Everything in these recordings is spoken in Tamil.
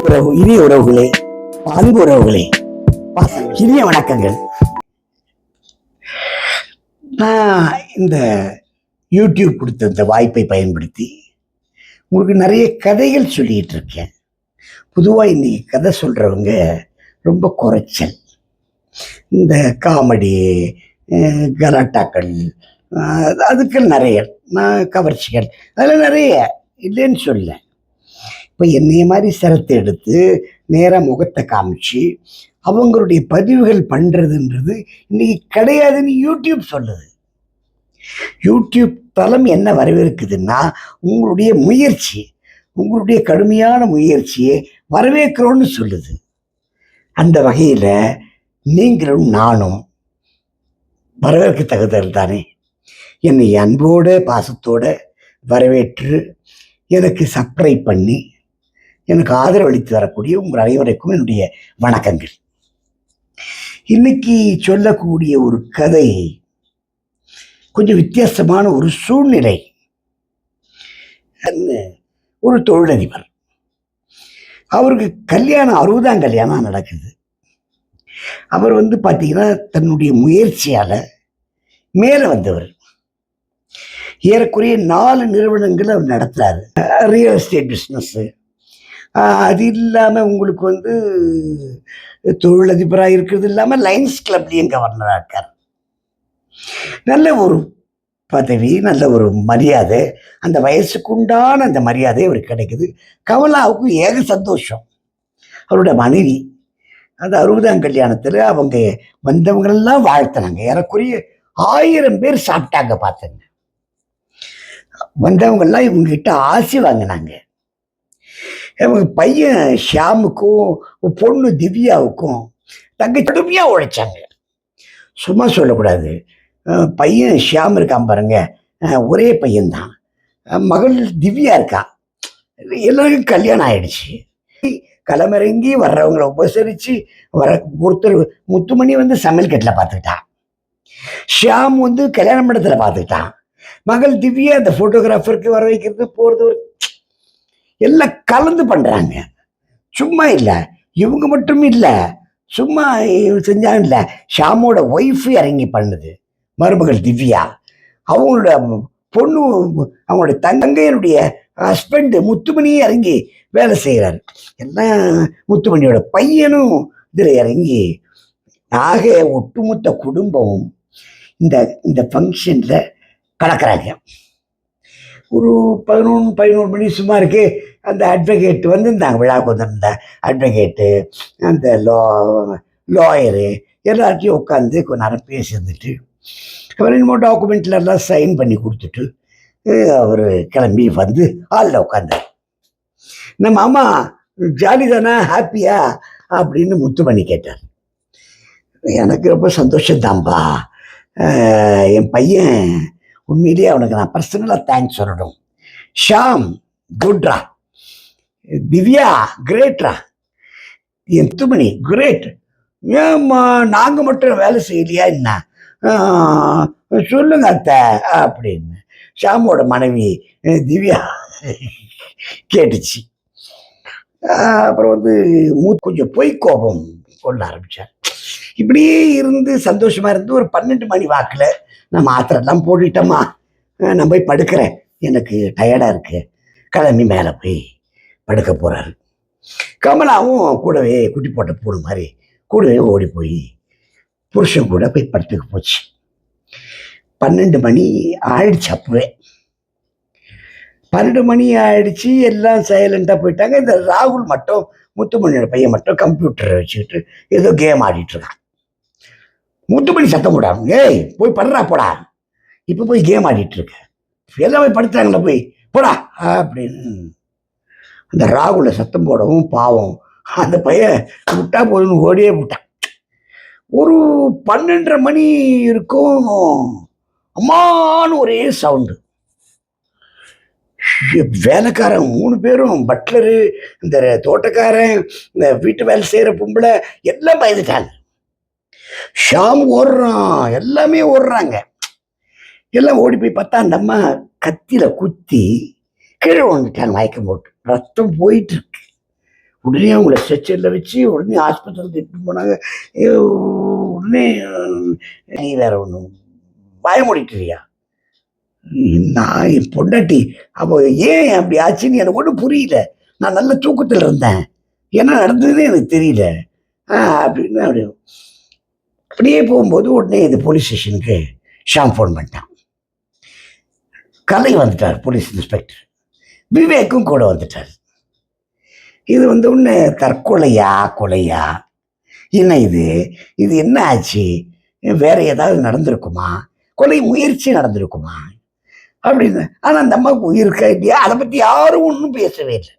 உறவு இனிய உறவுகளே அன்பு உறவுகளே இனிய வணக்கங்கள். நான் இந்த யூடியூப் கொடுத்த இந்த வாய்ப்பை பயன்படுத்தி உங்களுக்கு நிறைய கதைகள் சொல்லிட்டு இருக்கேன். பொதுவாக இன்னைக்கு கதை சொல்கிறவங்க ரொம்ப குறைச்சல். இந்த காமெடி கலாட்டாக்கள் அதுக்கு நிறைய நான் கவர்ச்சிகள் அதெல்லாம் நிறைய இல்லைன்னு சொல்லேன். இப்போ என்னைய மாதிரி சிரத்தை எடுத்து நேராக முகத்தை காமிச்சு அவங்களுடைய பதிவுகள் பண்ணுறதுன்றது இன்னைக்கு கிடையாதுன்னு யூடியூப் சொல்லுது. யூடியூப் தளம் என்ன வரவேற்குதுன்னா உங்களுடைய முயற்சி உங்களுடைய கடுமையான முயற்சியை வரவேற்கிறோன்னு சொல்லுது. அந்த வகையில் நீங்களும் நானும் வரவேற்க தகுதல் தானே என்னை அன்போட பாசத்தோட வரவேற்று எனக்கு சப்ரை பண்ணி எனக்கு ஆதரவளித்து தரக்கூடிய உங்கள் அனைவருக்கும் என்னுடைய வணக்கங்கள். இன்னைக்கு சொல்லக்கூடிய ஒரு கதை கொஞ்சம் வித்தியாசமான ஒரு சூழ்நிலை. ஒரு தொழிலதிபர். அவருக்கு கல்யாணம் அறுபதாம் கல்யாணம் நடக்குது. அவர் வந்து பார்த்தீங்கன்னா தன்னுடைய முயற்சியால் மேலே வந்தவர். ஏறக்குறைய நாலு நிறுவனங்கள் அவர் நடத்துறாரு. ரியல் எஸ்டேட் பிஸ்னஸ்ஸு அது இல்லாமல் உங்களுக்கு வந்து தொழிலதிபராக இருக்கிறது இல்லாமல் லைன்ஸ் கிளப்லேயும் கவர்னராக இருக்கார். நல்ல ஒரு பதவி நல்ல ஒரு மரியாதை அந்த வயசுக்குண்டான அந்த மரியாதை அவருக்கு கிடைக்குது. கமலாவுக்கும் ஏக சந்தோஷம். அவரோட மனைவி அந்த அறுபதாம் கல்யாணத்தில் அவங்க வந்தவங்களெல்லாம் வாழ்த்தினாங்க. ஏறக்குறைய ஆயிரம் பேர் சாப்பிட்டாங்க பார்த்துங்க. வந்தவங்கெல்லாம் இவங்ககிட்ட ஆசி வாங்கினாங்க. இவங்க பையன் ஷியாமுக்கும் பொண்ணு திவ்யாவுக்கும் தங்க கடுமையாக உழைச்சாங்க. சும்மா சொல்லக்கூடாது. பையன் ஷியாம் இருக்கான் பாருங்க. ஒரே பையன்தான். மகள் திவ்யா இருக்கா. எல்லாருக்கும் கல்யாணம் ஆயிடுச்சு. களமிறங்கி வர்றவங்களை உபசரித்து வர ஒருத்தர் முத்துமணி வந்து சமையல் கட்டில் பார்த்துக்கிட்டான் ஷியாம் வந்து கல்யாண மண்டபத்தில் பார்த்துக்கிட்டான் மகள் திவ்யா அந்த ஃபோட்டோகிராஃபருக்கு வர வைக்கிறது போகிறது ஒரு எல்லாம் கலந்து பண்ணுறாங்க சும்மா இல்லை. இவங்க மட்டும் இல்லை. சும்மா செஞ்சாங்க இல்லை ஷாமோட ஒய்ஃபு இறங்கி பண்ணுது. மருமகள் திவ்யா. அவங்களோட பொண்ணு அவங்களோட தங்கையனுடைய ஹஸ்பண்டு முத்துமணியே இறங்கி வேலை செய்கிறாரு எல்லாம் முத்துமணியோட பையனும் இதில் இறங்கி ஆக ஒட்டுமொத்த குடும்பம் இந்த இந்த ஃபங்க்ஷனில் கலக்கிறாங்க. ஒரு பதினொன்று பதினோரு மணி சும்மா இருக்குது அந்த அட்வொகேட் வந்திருந்தாங்க விழாவுக்கு வந்திருந்த அட்வொகேட்டு அந்த லா லாயரு எல்லாத்தையும் உட்காந்து கொஞ்ச நேரம் பேசி இருந்துட்டு அவர் என்னமோ டாக்குமெண்ட்ல எல்லாம் சைன் பண்ணி கொடுத்துட்டு அவர் கிளம்பி வந்து ஹாலில் உட்காந்தார் நம்ம அம்மா ஜாலி தானே? ஹாப்பியா அப்படின்னு முத்துமணி கேட்டார். எனக்கு ரொம்ப சந்தோஷம்தான்ப்பா என் பையன் உண்மையிலேயே அவனுக்கு நான் பர்சனலாக தேங்க்ஸ் சொல்லணும். ஷாம் குட்ரா திவ்யா கிரேட்ரா என் துமணி கிரேட். ஏம்மா நாங்கள் மட்டும் வேலை செய்யலையா என்ன? சொல்லுங்க அத்தை அப்படின்னு. ஷாமோட மனைவி திவ்யா கேட்டுச்சு. அப்புறம் வந்து மூ கொஞ்சம் பொய் கோபம் கொள்ள ஆரம்பித்தார் இப்படியே இருந்து சந்தோஷமாக இருந்து ஒரு பன்னெண்டு மணி வாக்கில் நான் மாத்திரெல்லாம் போட்டுட்டோமா நான் போய் படுக்கிறேன். எனக்கு டயர்டாக இருக்கு. கிளம்பி மேலே போய் படுக்க போகிறாரு கமலாவும் கூடவே குட்டி போட்ட போடு மாதிரி கூடவே ஓடி போய் புருஷன் கூட போய் படுத்துக்க போச்சு. பன்னெண்டு மணி ஆயிடுச்சு அப்பவே. பன்னெண்டு மணி ஆயிடுச்சு எல்லாம் சைலண்டாக போயிட்டாங்க. இந்த ராகுல் மட்டும் முத்துமணியோட பையன் மட்டும் கம்ப்யூட்டரை வச்சுக்கிட்டு ஏதோ கேம் ஆடிட்டு இருக்கான். முத்துமணி சத்தம் போடாங்க ஏய் போய் படுறா போடா. இப்போ போய் கேம் ஆடிட்டு இருக்க. எல்லாம் போய் படுத்தாங்களா போய். போடா அப்படின்னு அந்த ராகுல சத்தம் போடவும் பாவம். அந்த பையன் விட்டா போதுன்னு ஓடியே விட்டான். ஒரு பன்னெண்டரை மணி இருக்கும். அம்மான்னு ஒரே சவுண்டு வேலைக்காரன் மூணு பேரும் பட்லரு இந்த தோட்டக்காரன் இந்த வீட்டு வேலை செய்கிற பொம்பளை எல்லாம் பயந்துட்டாங்க. ஷாம் ஓடுறான். எல்லாமே ஓடுறாங்க. எல்லாம் ஓடி போய் பார்த்தா அந்த அம்மா கத்தியில் குத்தி கீழே வந்துட்டாங்க மயக்கம் போட்டு. ரத்தம் போயிட்டு இருக்கு. உடனே அவங்கள ஸ்ட்ரெச்சரில் வச்சு உடனே ஹாஸ்பிட்டலுக்கு எடுத்துட்டு போனாங்க. உடனே நீ வேற ஒன்று பயமுடிக்கிறியா நான் என் பொண்டாட்டி அப்போ ஏன் அப்படி ஆச்சுன்னு எனக்கு ஒன்றும் புரியல. நான் நல்ல தூக்கத்தில் இருந்தேன். என்ன நடந்ததுன்னு எனக்கு தெரியல. ஆ அப்படின்னு அப்படி அப்படியே போகும்போது உடனே இது போலீஸ் ஸ்டேஷனுக்கு ஷாம் ஃபோன் பண்ணிட்டான். கலை வந்துட்டார் போலீஸ் இன்ஸ்பெக்டர். விவேக்கும் கூட வந்துட்டார். இது வந்து ஒன்று தற்கொலையா கொலையா? என்ன இது? இது என்ன ஆச்சு? வேற ஏதாவது நடந்திருக்குமா? கொலை முயற்சி நடந்திருக்குமா? அப்படின்னு. ஆனால் அந்த அம்மாவுக்கு உயிர் இருக்கா இல்லையா? அதை பற்றி யாரும் ஒன்றும் பேசவே இல்லை.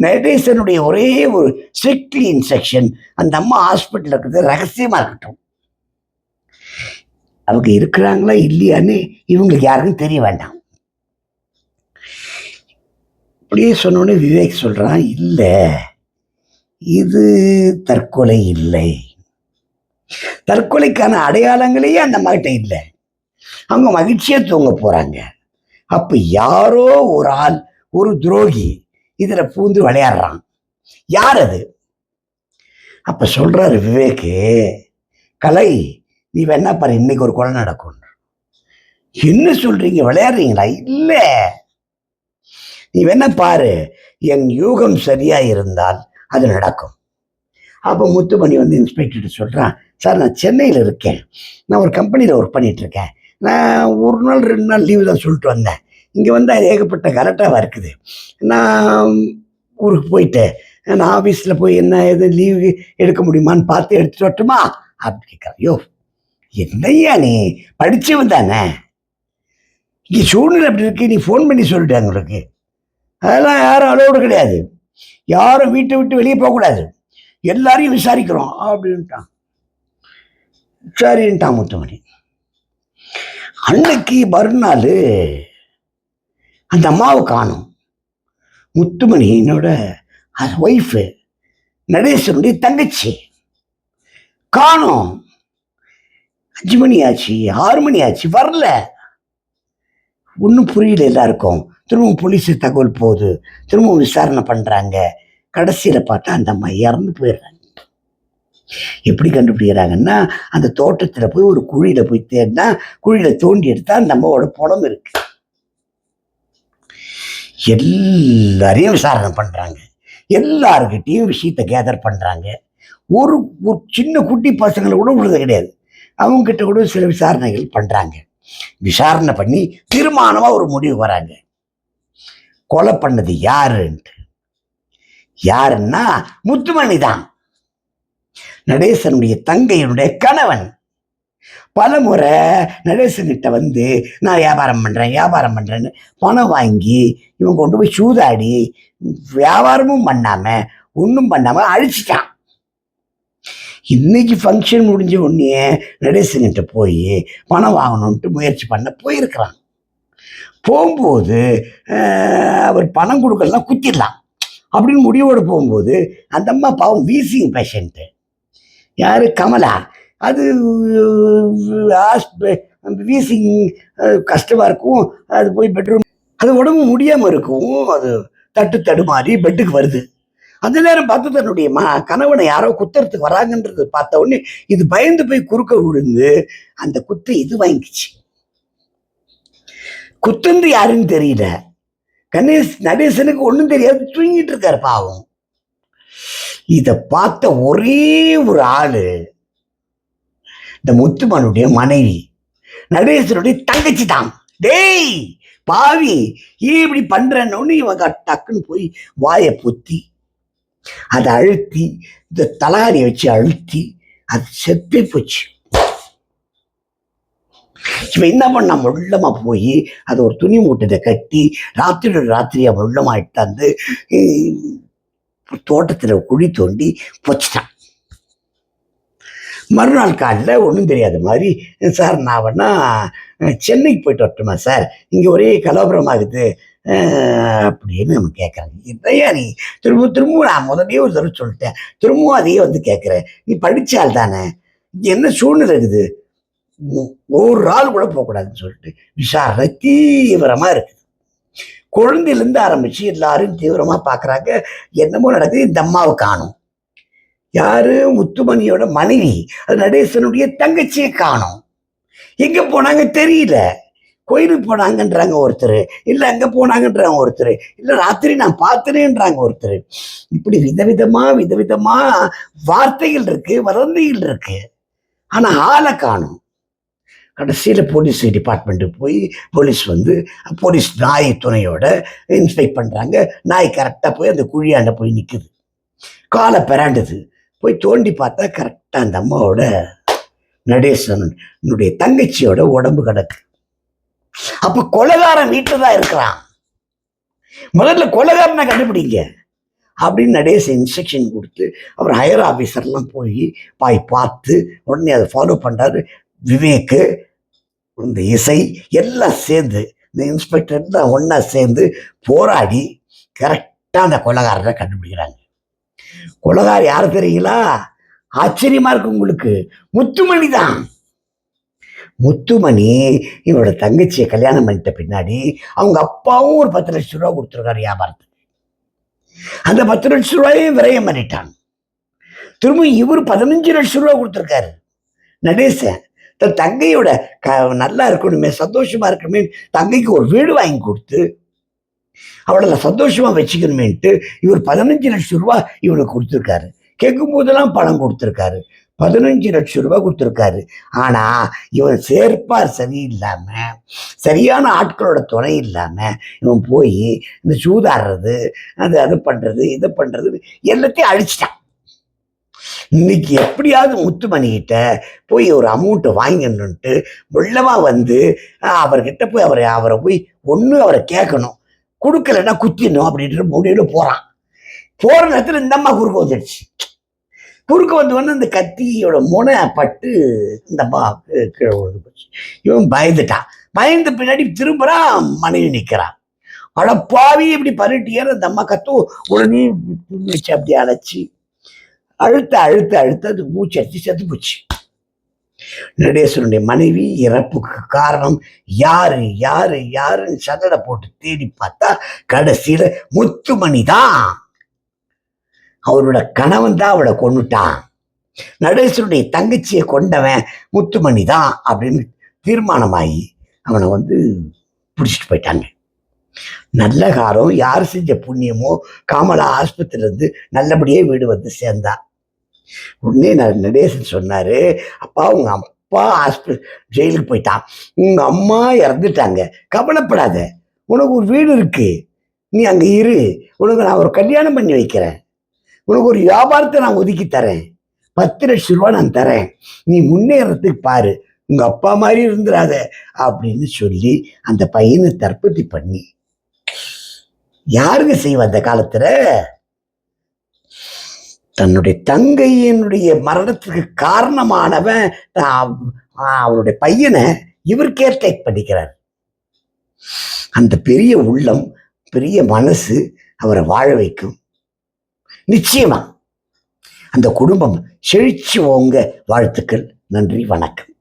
நடேசனுடைய ஒரே ஒரு ஸ்ட்ரிக்ட்லி இன்ஸ்ட்ரக்ஷன் அந்த அம்மா ஹாஸ்பிட்டலில் இருக்கிறது ரகசியமாக இருக்கட்டும். அவங்க இருக்கிறாங்களா இல்லையான்னு இவங்களுக்கு யாருக்கும் தெரிய வேண்டாம். அப்படியே சொன்னோடனே விவேக் சொல்கிறான் இல்லை இது தற்கொலை இல்லை. தற்கொலைக்கான அடையாளங்களையே அந்த மகிட்ட இல்லை. அவங்க மகிழ்ச்சியாக தூங்க போகிறாங்க அப்போ யாரோ ஒரு ஆள் ஒரு துரோகி இதில் பூந்து விளையாடுறான். யார் அது? அப்போ சொல்கிறாரு விவேக்கு கலை நீ வேணா பாரு இன்னைக்கு ஒரு கொலை நடக்கும் என்ன சொல்கிறீங்க விளையாடுறீங்களா? இல்லை. நீ வேணா பாரு என் யூகம் சரியாக இருந்தால் அது நடக்கும். அப்போ முத்துமணி வந்து இன்ஸ்பெக்டர் சொல்கிறான் சார் நான் சென்னையில் இருக்கேன். நான் ஒரு கம்பெனியில் ஒர்க் பண்ணிகிட்ருக்கேன் நான் ஒரு நாள் ரெண்டு நாள் லீவு தான் சொல்லிட்டு வந்தேன். இங்கே வந்தால் ஏகப்பட்ட கரெக்டாக இருக்குது? நான் ஊருக்கு போயிட்டு நான் ஆஃபீஸில் போய் என்ன எது லீவு எடுக்க முடியுமான்னு பார்த்து எடுத்துட்டு வரட்டுமா? அப்படி கேட்குறேன். யோ என்னையா நீ? படித்தவன் தானே? இங்கே சூழ்நிலை அப்படி இருக்கு? நீ ஃபோன் பண்ணி சொல்லிட்டு உங்களுக்கு அதெல்லாம் யாரும் அலோடு கிடையாது. யாரும் வீட்டை விட்டு வெளியே போகக்கூடாது எல்லாரையும் விசாரிக்கிறோம் அப்படின்ட்டான். சரின்ட்டான் முத்துமணி. அன்னைக்கு மறுநாள் அந்த அம்மாவை காணும். முத்துமணி என்னோட ஒய்ஃபு நடேசனுடைய தங்கச்சி. காணோம். அஞ்சு மணி ஆச்சு ஆறு மணி ஆச்சு வரல. ஒன்றும் புரியல எல்லாருக்கும். திரும்பவும் போலீஸ் தகவல் போகுது. திரும்பவும் விசாரணை பண்ணுறாங்க கடைசியில் பார்த்தா அந்த அம்மா இறந்து போயிடுறாங்க. எப்படி கண்டுபிடிக்கிறாங்கன்னா அந்த தோட்டத்தில் போய் ஒரு குழியில் போய் தேடினா குழியில் தோண்டி எடுத்தா அந்த அம்மாவோட புலம் இருக்கு. எல்லாரையும் விசாரணை பண்ணுறாங்க எல்லாருக்கிட்டையும் விஷயத்தை கேதர் பண்ணுறாங்க ஒரு ஒரு சின்ன குட்டி பசங்களை கூட விடுறது கிடையாது. அவங்ககிட்ட கூட சில விசாரணைகள் பண்ணுறாங்க விசாரணை பண்ணி தீர்மானமாக ஒரு முடிவு வராங்க. கொலை பண்ணது யாருன்ட்டு. யாருன்னா முத்துமணி தான். நடேசனுடைய தங்கையினுடைய கணவன். பல முறை நடேசன்கிட்ட வந்து நான் வியாபாரம் பண்ணுறேன் வியாபாரம் பண்ணுறேன்னு பணம் வாங்கி இவன் கொண்டு போய் சூதாடி வியாபாரமும் பண்ணாமல் ஒன்றும் பண்ணாமல் அழிச்சிட்டான். இன்னைக்கு ஃபங்க்ஷன் முடிஞ்ச உடனே நடேசன்கிட்ட போய் பணம் வாங்கணுன்ட்டு முயற்சி பண்ண போயிருக்கிறாங்க போகும்போது அவர் பணம் கொடுக்கலாம் குத்திடலாம். அப்படின்னு முடிவோடு போகும்போது அந்த அம்மா பாவம் வீசிங் பேஷண்ட்டு யார்? கமலா. அது வீசிங் கஷ்டமாக இருக்கும். அது போய் பெட்ரூம் அது உடம்பு முடியாமல் இருக்கும். அது தட்டு தடுமாறி பெட்டுக்கு வருது. அந்த நேரம் பார்த்து தன்னுடைய மா கணவனை யாரோ குத்துறதுக்கு வராங்கன்றது பார்த்த உடனே இது பயந்து போய் குறுக்க விழுந்து அந்த குத்து இது வாங்கிச்சு. குத்துந்து யாருன்னு தெரியல. கணேஷ் நடேசனுக்கு ஒன்றும் தெரியாது தூங்கிட்டு இருக்காரு பாவம். இதை பார்த்த ஒரே ஒரு ஆளு இந்த முத்துமானுடைய மனைவி. நடேசனுடைய தங்கச்சி தான். டேய் பாவி ஏன் இப்படி பண்றேன்னு இவங்க டக்குன்னு போய் வாயை பொத்தி அதை அழுத்தி இந்த தலகாரியை வச்சு அழுத்தி அது செத்து போச்சு. இவன் என்ன பண்ணா முள்ளமா போய் அதை ஒரு துணி மூட்டத்தை கட்டி ராத்திரி ராத்திரியா முள்ளமா இட்டாந்து தோட்டத்தில் குழி தோண்டி பொச்சிட்டான். மறுநாள் காலில் ஒன்றும் தெரியாத மாதிரி சார் நான் வேணா சென்னைக்கு போயிட்டு வரட்டுமா சார்? இங்கே ஒரே கலவரமாகுது. அப்படின்னு நம்ம கேட்குறாங்க என்னையா நீ திரும்ப திரும்ப நான் முதல்லயே ஒரு தடவை சொல்லிட்டேன். திரும்பவும் அதையே வந்து கேட்குறேன் நீ படித்தால் தானே. இங்க என்ன சூழ்நிலை இருக்குது? ஒ- ஒரு ஆள் கூட போகக்கூடாதுன்னு சொல்லிட்டு விசாரணை தீவிரமாக இருக்குது. குழந்தையிலேருந்து ஆரம்பிச்சு எல்லாரும் தீவிரமா பார்க்கறாங்க என்னமோ நடக்குது. இந்த அம்மாவை காணும். யார்? முத்துமணியோட மனைவி. அது நடேசனுடைய தங்கச்சியை காணும். எங்கே போனாங்க தெரியல. கோயிலுக்கு போனாங்கன்றாங்க ஒருத்தர். இல்லை அங்கே போனாங்கன்றாங்க ஒருத்தர். இல்லை ராத்திரி நான் பார்த்தனேன்றாங்க ஒருத்தர். இப்படி விதவிதமா விதவிதமா வார்த்தைகள் இருக்கு வதந்திகள் இருக்கு. ஆனால் ஆளை காணும். கடைசியில் போலீஸ் டிபார்ட்மெண்ட்டுக்கு போய் போலீஸ் வந்து போலீஸ் நாய் துணையோட இன்ஸ்பெக்ட் பண்ணுறாங்க நாய் கரெக்டாக போய் அந்த குழியாண்ட போய் நிற்குது காலை பெராண்டுது. போய் தோண்டி பார்த்தா கரெக்டாக அந்த அம்மாவோட நடேசனுடைய தங்கச்சியோட உடம்பு கிடக்கு. அப்போ கொலகாரன் வீட்டில் தான் இருக்கிறான். முதல்ல கொலகாரனை கண்டுபிடிங்க. அப்படின்னு நடேசன் இன்ஸ்ட்ரக்ஷன் கொடுத்து அவர் ஹையர் ஆஃபீஸர்லாம் போய் பாய் பார்த்து உடனே அதை ஃபாலோ பண்ணுறாரு விவேக்கு இந்த இசை எல்லாம் சேர்ந்து இந்த இன்ஸ்பெக்டர் தான் ஒன்றா சேர்ந்து போராடி கரெக்டாக அந்த கொலகாரரை கண்டுபிடிக்கிறாங்க. கொலகார் யார் தெரியுங்களா? ஆச்சரியமாக இருக்கு உங்களுக்கு. முத்துமணி தான். முத்துமணி இவரோட தங்கச்சியை கல்யாணம் பண்ணிட்ட பின்னாடி அவங்க அப்பாவும் ஒரு பத்து லட்சம் ரூபா கொடுத்துருக்காரு வியாபாரத்துக்கு. அந்த பத்து லட்சம் ரூபாயும் விரயம் பண்ணிட்டாங்க. திரும்ப இவர் பதினஞ்சு லட்சம் ரூபா கொடுத்துருக்காரு. நடேசன் தன் தங்கையோட க நல்லா இருக்கணுமே சந்தோஷமா இருக்கணுமே தங்கைக்கு ஒரு வீடு வாங்கி கொடுத்து அவளை சந்தோஷமா வச்சுக்கணுமேன்ட்டு இவர் பதினஞ்சு லட்சம் ரூபா இவனுக்கு கொடுத்துருக்காரு. கேட்கும் போதெல்லாம் பணம் கொடுத்துருக்காரு. பதினஞ்சு லட்சம் ரூபாய் கொடுத்துருக்காரு. ஆனா இவன் சேர்ப்பார் சரியில்லாமல் சரியான ஆட்களோட துணை இல்லாம இவன் போய் இந்த சூதாடுறது அது அது பண்றது இது பண்ணுறது எல்லாத்தையும் அழிச்சிட்டான். இன்னைக்கு எப்படியாவது முத்துமணிகிட்ட போய் ஒரு அமௌண்ட்டை வாங்கணுன்ட்டு உள்ளவா வந்து அவர்கிட்ட போய் அவரை அவரை போய் ஒன்று அவரை கேட்கணும். கொடுக்கலன்னா குத்திடணும் அப்படின்ற முடிவில் போறான். போகிற நேரத்தில் இந்த அம்மா குறுக்க வந்துடுச்சு. குறுக்க வந்து வந்து அந்த கத்தியோட முனை பட்டு இந்த அம்மா கீழே விழுந்து போச்சு. இவன் பயந்துட்டான். பயந்த பின்னாடி திரும்புறான் மனைவி நிற்கிறான் அழப்பாவி இப்படி பருட்டியார் அந்த அம்மா கத்தும் உடனே வச்சு அப்படி அழைச்சி. அழுத்த அழுத்த அழுத்த அது மூச்சு அடிச்சு செத்து போச்சு. நடேசனுடைய மனைவி இறப்புக்கு காரணம் யாரு யாரு யாருன்னு சதடை போட்டு தேடி பார்த்தா கடைசியில முத்துமணி தான் அவரோட கணவன் தான் அவளை கொண்டுட்டான் நடேசனுடைய தங்கச்சியை கொண்டவன் முத்துமணி தான் அப்படின்னு தீர்மானமாகி அவனை வந்து பிடிச்சிட்டு போயிட்டாங்க. நல்ல காரம் யார் செஞ்ச புண்ணியமோ காமலா ஆஸ்பத்திரியில இருந்து நல்லபடியே வீடு வந்து சேர்ந்தா. உடனே நான் நடேசன் சொன்னாரு அப்பா உங்க அப்பா ஹாஸ்பிட்டல் ஜெயிலுக்கு போயிட்டான். உங்க அம்மா இறந்துட்டாங்க. கவலைப்படாத. உனக்கு ஒரு வீடு இருக்கு. நீ அங்க இரு. உனக்கு நான் ஒரு கல்யாணம் பண்ணி வைக்கிறேன். உனக்கு ஒரு வியாபாரத்தை நான் ஒதுக்கி தரேன். பத்து லட்சம் ரூபா நான் தரேன். நீ முன்னேறத்துக்கு பாரு. உங்க அப்பா மாதிரி இருந்துடாத அப்படின்னு சொல்லி அந்த பையனை தற்பத்தி பண்ணி. யாருங்க செய்வா அந்த காலத்துல? தன்னுடைய தங்கையினுடைய மரணத்துக்கு காரணமானவன் அவனுடைய பையனை இவர் கேர்டேக் பண்ணிக்கிறார். அந்த பெரிய உள்ளம் பெரிய மனசு அவரை வாழ வைக்கும். நிச்சயமா. அந்த குடும்பம் செழிச்சு ஓங்க வாழ்த்துக்கள். நன்றி வணக்கம்.